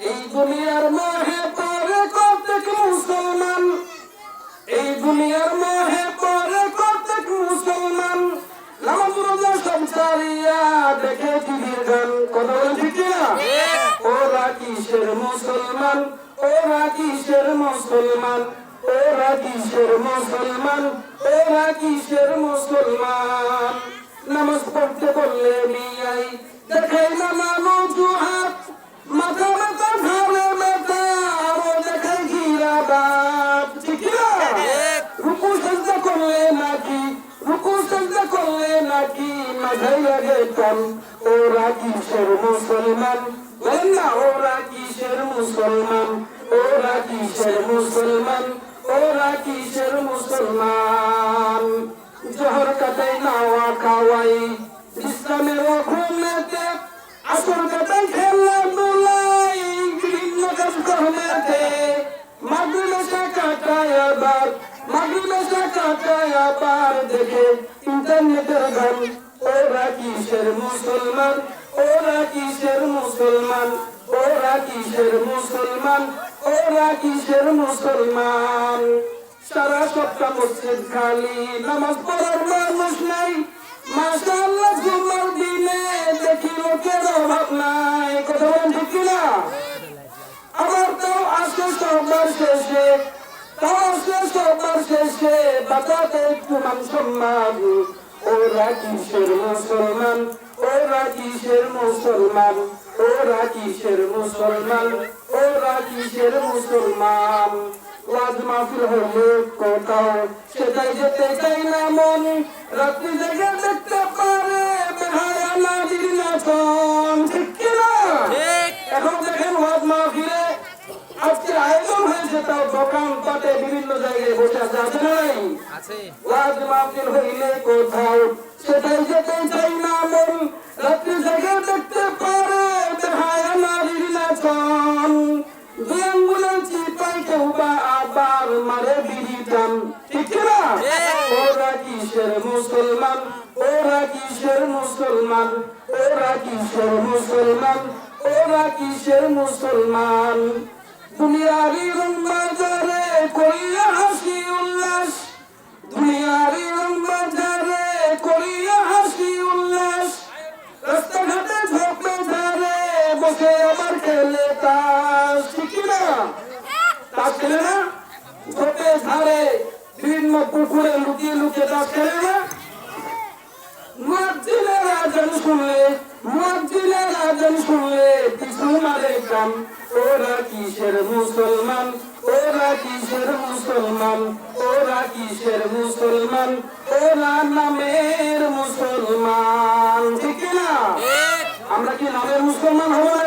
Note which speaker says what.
Speaker 1: এই দুনিয়ার মোহে পরে প্রত্যেক মুসলমান। এই দুনিয়ার মোহে পরে প্রত্যেক মুসলমান। নামাজ রোজা সব ছাড়িয়া দেখে টিভির গান। কথা বলে ঠিক না ওরা কিসের মুসলমান? ওরা কিসের মুসলমান? ওরা কিসের মুসলমান? ওরা কিসের মুসলমান? মাথায় লাগে টন ওরা কিসের মুসলমান। বলেন না ওরা কিসের মুসলমান। ওরা কিসের মুসলমান। ওরা কিসের মুসলমান। জহর কাটাই নাওয়া খাওয়াই। ইসলামের অঘুমেতে আসর কাটাই খেলা দুলাই বিভিন্ন কাজ কর্মেতে কাটায় আবার মাদ্রাসা কাটায় আবার দেখে ইন্টারনেটের গান। ওরা কিসের মুসলমান? ওরা কিসের মুসলমান? ওরা কিসের মুসলমান? ওরা কিসের মুসলমান? সারা সপ্তাহ মসজিদ খালি, নামাজ পড়ার মানুষ নাই। মাশাআল্লাহ, জুমার দিনে দেখি লোকের অভাব নাই। কথা বলেন ঠিক কিনা? আবার তাও আসে সবার শেষে তাও আসে সবার শেষে বাতাতে একটু মান সম্মান। ওরা কিসের মুসলমান ওরা কিসের মুসলমান ওরা কিসের মুসলমান ওরা কিসের মুসলমান। ওয়াজ মাহফিল হলে কোথাও সেটাই যেতে চাই না মন। রাত্রি জেগে দেখতে আয়োজন দোকান পাটে বিভিন্ন জায়গায় বসে আছে আছে নাই? ওয়াজ মাহফিল হইলে কোথাও সেটাই যেতে চাই না মন রাত্রি জেগে দেখতে পারে বেহায়া নারীর নাচন দুই আঙ্গুলের চিপাই কেউ বা আবার মারে বিড়িটান ঠিক না? ওরা কিসের মুসলমান? ওরা কিসের মুসলমান? ওরা কিসের মুসলমান? ওরা কিসের মুসলমান? দুনিয়ারি রং করিয়া হাসি উল্লাস। দুনিয়ারি রং করিয়া হাসি উল্লাস। রাস্তাঘাটে ঝোপে ধারে বসে আবার খেলে তাস। ঠিক না? তাস খেলে ধারে বিভিন্ন পুকুরে লুকিয়ে লুকিয়ে তাস খেলে না? মুয়াজ্জিনের আজান শুনলে, মুয়াজ্জিনের আজান শুনলে পিছু মারে ওরা কিসের মুসলমান? ওরা কিসের মুসলমান? ওরা কিসের মুসলমান? ওরা নামের মুসলমান। ঠিক না আমরা কি নামের মুসলমান হব